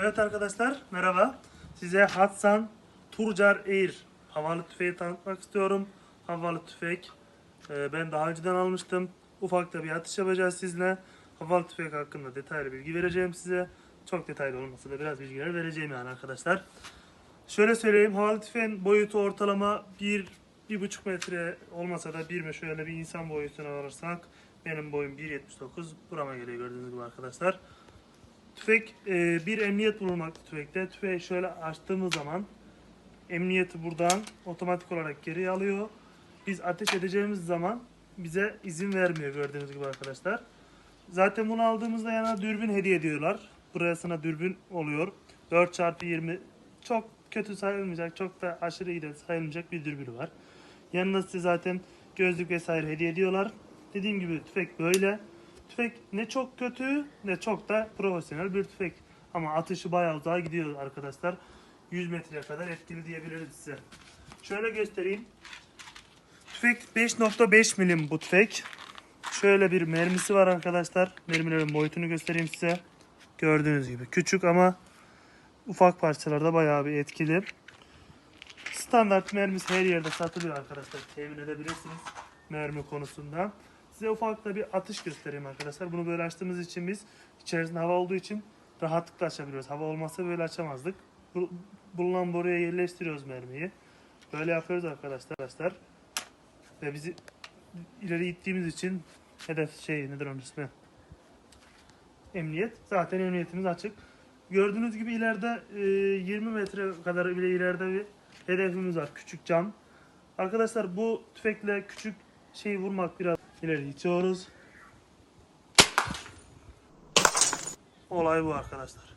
Evet arkadaşlar merhaba. Size Hatsan Turcar Air havalı tüfeği tanıtmak istiyorum. Havalı tüfek. Ee, ben daha önceden almıştım. Ufak da bir atış yapacağız sizle. Havalı tüfek hakkında detaylı bilgi vereceğim size. Çok detaylı olmasa da biraz bilgiler vereceğim yani arkadaşlar. Şöyle söyleyeyim havalı tüfeğin boyutu ortalama 1 1,5 metre olmasa da 1 mi şöyle bir insan boyutuna alırsak benim boyum 1.79 burama geliyor gördüğünüz gibi arkadaşlar. Tüfek e, bir emniyet bulunmakta tüfekte. Tüfeği şöyle açtığımız zaman emniyeti buradan otomatik olarak geri alıyor. Biz ateş edeceğimiz zaman bize izin vermiyor gördüğünüz gibi arkadaşlar. Zaten bunu aldığımızda yana dürbün hediye ediyorlar. Burasına dürbün oluyor. 4x20 çok kötü sayılmayacak, çok da aşırı iyi de sayılmayacak bir dürbünü var. Yanında size zaten gözlük vesaire hediye ediyorlar. Dediğim gibi tüfek böyle. Tüfek ne çok kötü ne çok da profesyonel bir tüfek. Ama atışı bayağı uzağa gidiyor arkadaşlar. 100 metreye kadar etkili diyebiliriz size. Şöyle göstereyim. Tüfek 5.5 milim bu tüfek. Şöyle bir mermisi var arkadaşlar. Mermilerin boyutunu göstereyim size. Gördüğünüz gibi küçük ama ufak parçalarda bayağı bir etkili. Standart mermisi her yerde satılıyor arkadaşlar. Temin edebilirsiniz mermi konusunda. Size ufak bir atış göstereyim arkadaşlar. Bunu böyle açtığımız için biz içerisinde hava olduğu için rahatlıkla açabiliyoruz. Hava olmasa böyle açamazdık. Bu- Bulunan boruya yerleştiriyoruz mermiyi. Böyle yapıyoruz arkadaşlar. Ve bizi ileri ittiğimiz için hedef şey nedir onun ismi? Emniyet. Zaten emniyetimiz açık. Gördüğünüz gibi ileride e, 20 metre kadar bile ileride bir hedefimiz var. Küçük cam. Arkadaşlar bu tüfekle küçük şey vurmak biraz ileri itiyoruz. Olay bu arkadaşlar.